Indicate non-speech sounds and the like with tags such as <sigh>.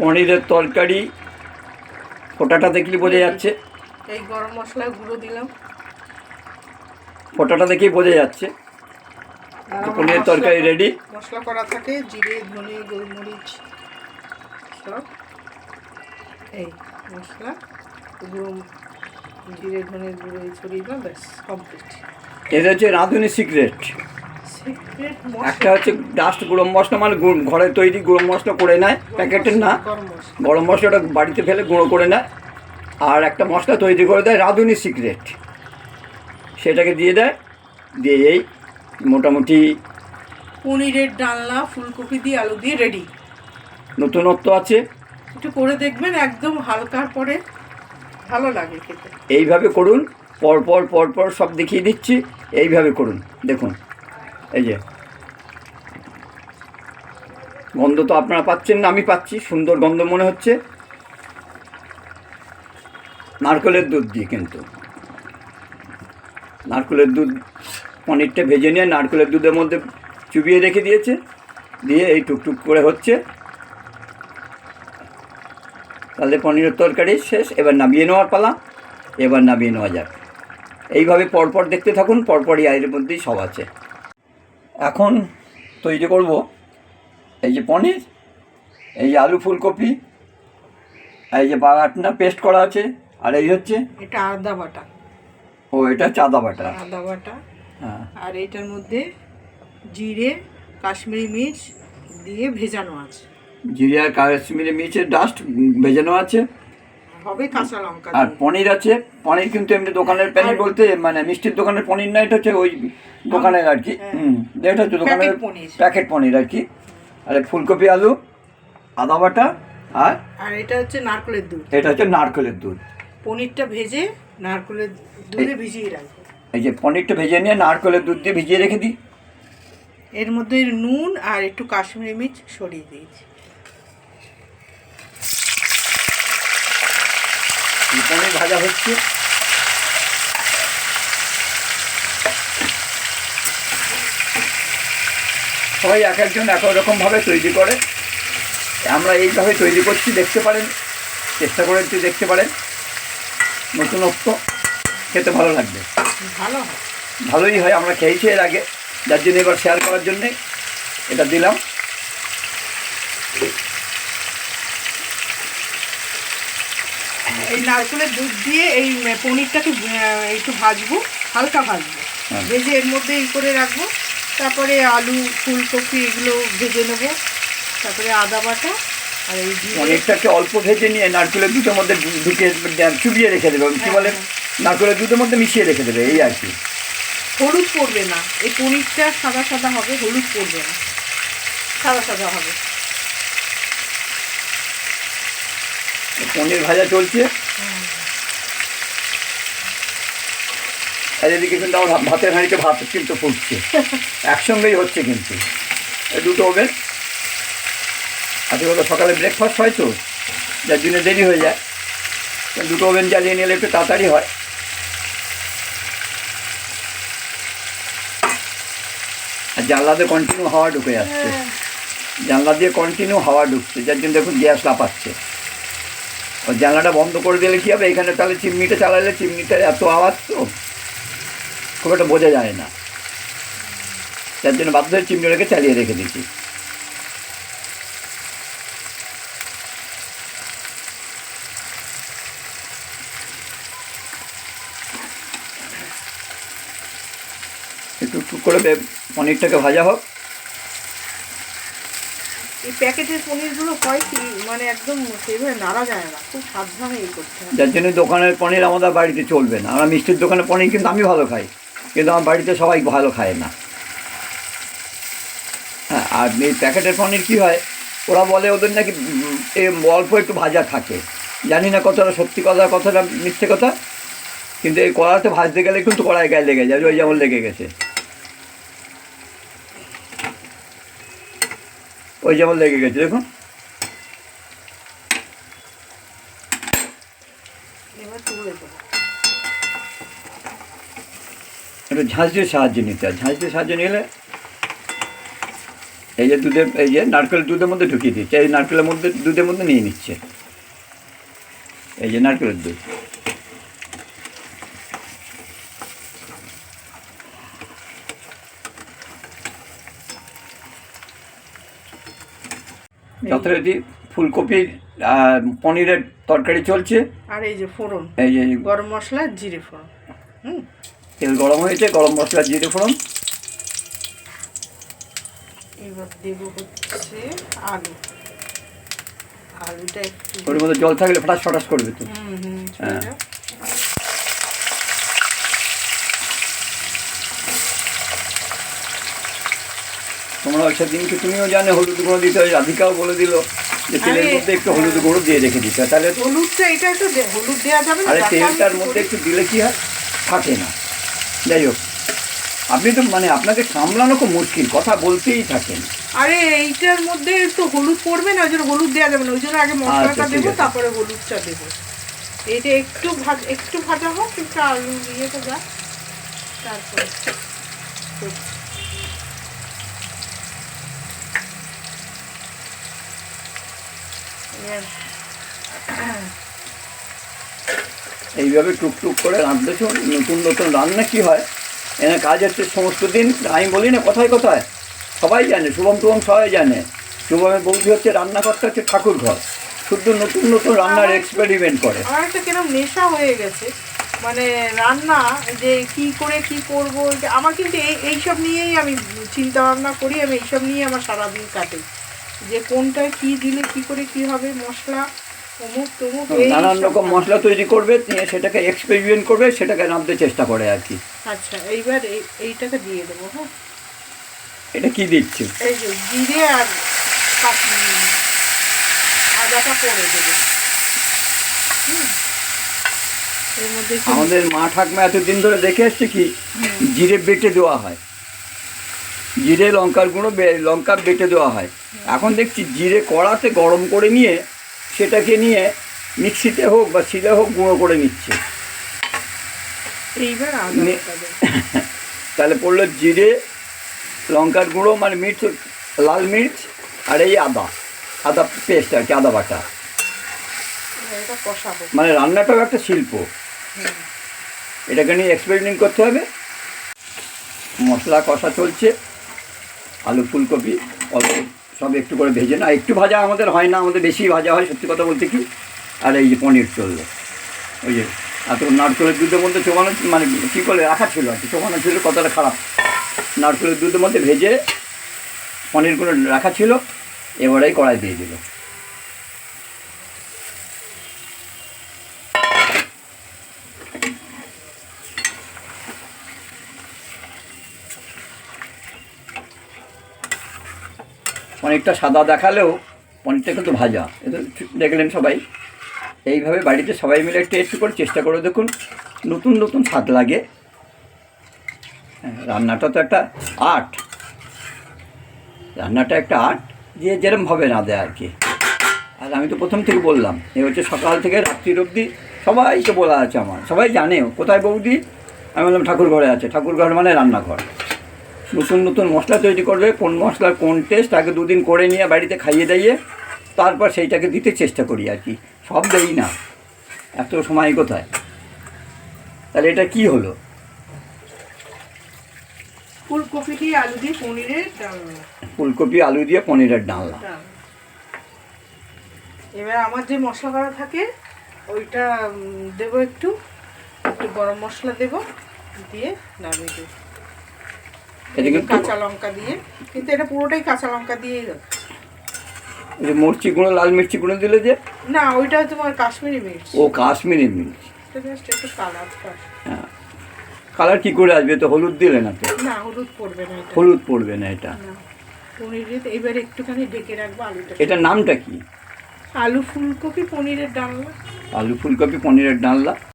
পনিরের তরকারি ফোটাটা দেখলে বোঝা যাচ্ছে। এই গরম মশলা গুঁড়ো দিলাম। ফোটাটা দেখেই বোঝা যাচ্ছে। পনিরের তরকারি রেডি মশলা করা থাকে জিরে ধনে গোলমরিচ সব। এই মশলা গুঁড়ো জিরে ধনে গুঁড়ো ছড়িয়ে দিলাম ব্যাস কমপ্লিট এটা হচ্ছে রাঁধুনি সিক্রেট সিক্রেট একটা হচ্ছে ডাস্ট গরম মশলা মানে ঘরে তৈরি গুঁড়ো মশলা করে নেয় প্যাকেটের না। গরম মশলা গরম মশলাটা বাড়িতে ফেলে গুঁড়ো করে নেয়। আর একটা মশলা তৈরি করে দেয় রাঁধুনি সিক্রেট সেটাকে দিয়ে দেয় দিয়ে এই মোটামুটি পনিরের ডালনা ফুলকপি দিয়ে আলু দিয়ে রেডি নতুনত্ব আছে। একটু করে দেখবেন একদম হালকার পরে ভালো লাগে খেতে। এইভাবে করুন পরপর পরপর সব দেখিয়ে দিচ্ছি এইভাবে করুন দেখুন। এই যে। গন্ধ তো আপনারা পাচ্ছেন না, আমি পাচ্ছি, সুন্দর গন্ধ মনে হচ্ছে। নারকেলের দুধ দিয়ে কিন্তু। নারকেলের দুধ পনিরটা ভেজে নিয়ে নারকেলের দুধের মধ্যে চুবিয়ে রেখে দিয়েছে, দিয়ে এই টুকটুক করে হচ্ছে। তাহলে পনিরের তরকারি শেষ, এবার নামিয়ে নেওয়ার পালা, এবার নামিয়ে নেওয়া যাক। এইভাবে পরপর দেখতে থাকুন, পরপরই আয়ের মধ্যেই সব আছে। এখন তৈরি করব এই যে পনির এই যে আলু ফুলকপি এই যে বাগাটনা পেস্ট করা আছে আর এই হচ্ছে এটা আদা বাটা। ও এটা চাদা বাটা। আদা বাটা। হ্যাঁ। আর এটার মধ্যে জিরে কাশ্মীরি মির্চ দিয়ে ভেজানো আছে। জিরে আর কাশ্মীরি মির্চের ডাস্ট ভেজানো আছে। হবে কাঁচা লঙ্কা আর পনির আছে পনির কিন্তু এমনি দোকানের পনির বলতে মানে মিষ্টির দোকানের পনির না এটা হচ্ছে ওই দোকানের আর কি। হ্যাঁ। হুম এটা হচ্ছে দোকানের প্যাকেট পনির। প্যাকেট পনির আর কি। আর ফুলকপি আলু আদা বাটা আর আর এটা হচ্ছে নারকেলের দুধ। এটা হচ্ছে নারকেলের দুধ। পনিরটা ভেজে নারকেলের দুধে ভিজিয়ে রাখব এই যে পনিরটা ভেজে নিয়ে নারকেলের দুধ দিয়ে ভিজিয়ে রেখে দিই। এর মধ্যে নুন আর একটু কাশ্মীরি মির্চ সরিয়ে দিয়েছি। পনির ভাজা হচ্ছে। সবাই এক একজন এক রকমভাবে তৈরি করে। আমরা এইভাবে তৈরি করছি দেখতে পারেন। চেষ্টা করে একটু দেখতে পারেন। নতুনত্ব খেতে ভালো লাগবে। ভালো ভালোই হয় আমরা খেয়েছি এর আগে। যার জন্য এবার শেয়ার করার জন্যে এটা দিলাম। এই নারকেলের দুধ দিয়ে এই পনিরটাকে একটু ভাজবো হালকা ভাজবো। হ্যাঁ। ভেজে এর মধ্যে ই করে রাখব। তারপরে আলু ফুলকপি এগুলো ভেজে নেব। তারপরে আদা বাটা আর এই পনিরটাকে অল্প ভেজে নিয়ে নারকেলের দুধের মধ্যে ঢুকে চুবিয়ে রেখে দেবে কি বলে? নারকেলের দুধের মধ্যে মিশিয়ে রেখে দেবে এই আর কি। হলুদ পড়বে না। এই পনিরটা সাদা সাদা হবে হলুদ পড়বে না। সাদা সাদা হবে। পনির ভাজা চলছে। আর এদিকে কিন্তু আমার ভাতের হাঁড়িতে ভাত কিন্তু ফুটছে। <laughs> একসঙ্গেই হচ্ছে কিন্তু। এই দুটো ওভেন। আজকে কথা সকালে ব্রেকফাস্ট হয় তো যার জন্য দেরি হয়ে যায়। দুটো ওভেন জ্বালিয়ে নিলে একটু তাড়াতাড়ি হয়। আর জানলাতে কন্টিনিউ হাওয়া ঢুকে যাচ্ছে। জানলা দিয়ে কন্টিনিউ হাওয়া ঢুকছে যার জন্য দেখুন গ্যাস লাপাচ্ছে জানলাটা বন্ধ করে দিলে কী হবে? এখানে তাহলে চিমনিটা চালালে চিমনিটা এত আওয়াজ তো। খুব একটা বোঝা যায় না। যার জন্য বাধ্য হয়ে চিমনিটাকে চালিয়ে রেখে দিচ্ছি একটু একটু করে পনিরটাকে ভাজা হোক। এই প্যাকেটের পনিরগুলো হয় কি মানে একদম সেইভাবে নাড়া যায় না, খুব সাবধানে এই করতে যার জন্য দোকানের পনির আমাদের বাড়িতে চলবে না। আমরা মিষ্টির দোকানের পনির কিন্তু আমি ভালো খাই, কিন্তু আমার বাড়িতে সবাই ভালো খায় না। হ্যাঁ আর এই প্যাকেটের পনির কী হয়, ওরা বলে ওদের নাকি এ অল্প একটু ভাজা থাকে। জানি না কতটা সত্যি কথা, কতটা মিথ্যে কথা, কিন্তু এই কড়াতে ভাজতে গেলে কিন্তু কড়াই গায়ে লেগে যায় ওই যেমন লেগে গেছে। ওই যেমন লেগে গেছে, দেখুন। এবার তুলে দেবো একটু ঝাঁঝ দিয়ে সাহায্য নিতে হয়। ঝাঁঝ দিয়ে সাহায্য নিলে এই যে দুধে এই যে নারকেল দুধের মধ্যে ঢুকিয়ে দিচ্ছে, এই নারকেলের মধ্যে, দুধের মধ্যে নিয়ে নিচ্ছে। এই যে নারকেলের দুধ। যথারীতি ফুলকপি পনিরের তরকারি চলছে। আর এই যে ফোড়ন এই যে গরম মশলা জিরে ফোড়ন হুম? তেল গরম হয়েছে গরম মশলা জিরে ফোড়ন। এবার দেবো হচ্ছে আলু। আলুটা একটু ওর মধ্যে জল থাকলে ফটাস ফটাস করবে তো। হুম হুম হ্যাঁ। চলে ওই তোমরা সেদিনকে তুমিও জানে হলুদ গুঁড়ো দিতে হয়? রাধিকাও বলে দিল যে তেলের মধ্যে একটু হলুদ গুঁড়ো দিয়ে রেখে দিতে হয়। তাহলে হলুদটা এটা একটু হলুদ দেওয়া যাবে না আরে তেলটার মধ্যে একটু দিলে কি হয়? থাকে না। যাই হোক আপনি তো মানে আপনাকে সামলানো খুব মুশকিল কথা বলতেই থাকেন। আরে এইটার মধ্যে তো হলুদ পড়বে না ওই জন্য হলুদ দেওয়া যাবে না ওই জন্য আগে মশলাটা আচ্ছা, দেবো তারপরে হলুদটা দেবো। এইটা একটু ভাজ একটু ভাজা হোক একটু আলু দিয়ে তো যা তারপরে। এইভাবে টুকটুক করে রাঁধতে শুন নতুন নতুন রান্না কি হয়? এখানে কাজ হচ্ছে সমস্ত দিন। আমি বলি না কথায় কথায়। সবাই জানে শুভম টুভম সবাই জানে। শুভমের বৌদি হচ্ছে রান্নাঘরটা হচ্ছে ঠাকুর ঘর। শুধু নতুন নতুন রান্নার এক্সপেরিমেন্ট করে। আমার একটা কিরম নেশা হয়ে গেছে। মানে রান্না যে কি করে কি করব আমার কিন্তু এই এইসব নিয়েই আমি চিন্তা ভাবনা করি আমি এইসব নিয়ে আমার সারাদিন কাটে। যে কোনটায় কি দিলে কি করে কি হবে মশলা অমুক তমুক নানান রকম মশলা তৈরি করবে নিয়ে সেটাকে এক্সপেরিমেন্ট করবে সেটাকে রাঁধতে চেষ্টা করে আর কি। আচ্ছা এইবার এই এইটাকে দিয়ে দেবো হ্যাঁ? এটা কি দিচ্ছে? এই যে জিরে আর কাশ্মীরি আদাটা পরে দেবো। হুম। এর মধ্যে আমাদের মা ঠাকমা এতদিন ধরে দেখে এসছে কি জিরে বেটে দেওয়া হয়। জিরে লঙ্কার গুঁড়ো বে- লঙ্কা বেটে দেওয়া হয়। এখন দেখছি জিরে কড়াতে গরম করে নিয়ে সেটাকে নিয়ে মিক্সিতে হোক বা শিলে হোক গুঁড়ো করে নিচ্ছে। <laughs> তাহলে পড়ল জিরে লঙ্কার গুঁড়ো মানে মির্চ লাল মির্চ আর এই আদা আদা পেস্ট আর কি আদা বাটা। মানে রান্নাটাও একটা শিল্প। এটাকে নিয়ে এক্সপেরিমেন্ট করতে হবে। মশলা কষা চলছে। আলু ফুলকপি অল্প সব একটু করে ভেজে না, একটু ভাজা আমাদের হয় না, আমাদের বেশি ভাজা হয় সত্যি কথা বলতে কি? আর এই যে পনির চলল। ওই যে আর এত নারকেলের দুধের মধ্যে চোবানো মানে কী করে রাখা ছিল আর কি, চোবানো ছিল কতটা খারাপ। নারকেলের দুধের মধ্যে ভেজে পনিরগুলো রাখা ছিল, এবারেই কড়াই দিয়ে দিল। পনিরটা সাদা দেখালেও পনিরটা কিন্তু ভাজা। এটা দেখলেন সবাই। এইভাবে বাড়িতে সবাই মিলে একটু করে চেষ্টা করে দেখুন নতুন নতুন স্বাদ লাগে। হ্যাঁ, রান্নাটা তো একটা আর্ট। রান্নাটা একটা আর্ট যে যেরমভাবে না দেয় আর কি। আর আমি তো প্রথম থেকে বললাম এ হচ্ছে সকাল থেকে রাত্রির অবধি সবাইকে বলা আছে আমার। সবাই জানেও। কোথায় বৌদি? আমি বললাম ঠাকুর ঘরে আছে। ঠাকুর ঘর মানে রান্নাঘর। নতুন নতুন মশলা তৈরি করবে কোন মশলার কোন টেস্ট আগে দুদিন করে নিয়ে বাড়িতে খাইয়ে দাইয়ে তারপর সেইটাকে দিতে চেষ্টা করি আর কি। সব দেই না। এত সময় কোথায়? তাহলে এটা কি হলো? ফুলকপি দিয়ে আলু দিয়ে পনিরের ফুলকপি আলু দিয়ে পনিরের ডালনা ডাল। এবার আমার যে মশলা করা থাকে ওইটা দেবো একটু একটু গরম মশলা দেবো দিয়ে নামিয়ে দেবো। কাঁচা লঙ্কা দিয়ে কিন্তু এটা পুরোটাই কাঁচা লঙ্কা দিয়েই যে মির্চি গুঁড়ো লাল মির্চি গুঁড়ো দিলে যে? না ওইটা তোমার কাশ্মীরি মির্চ। ও কাশ্মীরি মির্চ। হ্যাঁ। কালার কী করে আসবে? তো হলুদ দিলে না তো? না হলুদ পড়বে না এটা। হলুদ পড়বে না এটা। এবার একটুখানি ঢেকে রাখব আলুটা। এটার নামটা কি? আলু ফুলকপি পনিরের ডালনা। আলু ফুলকপি পনিরের ডালনা।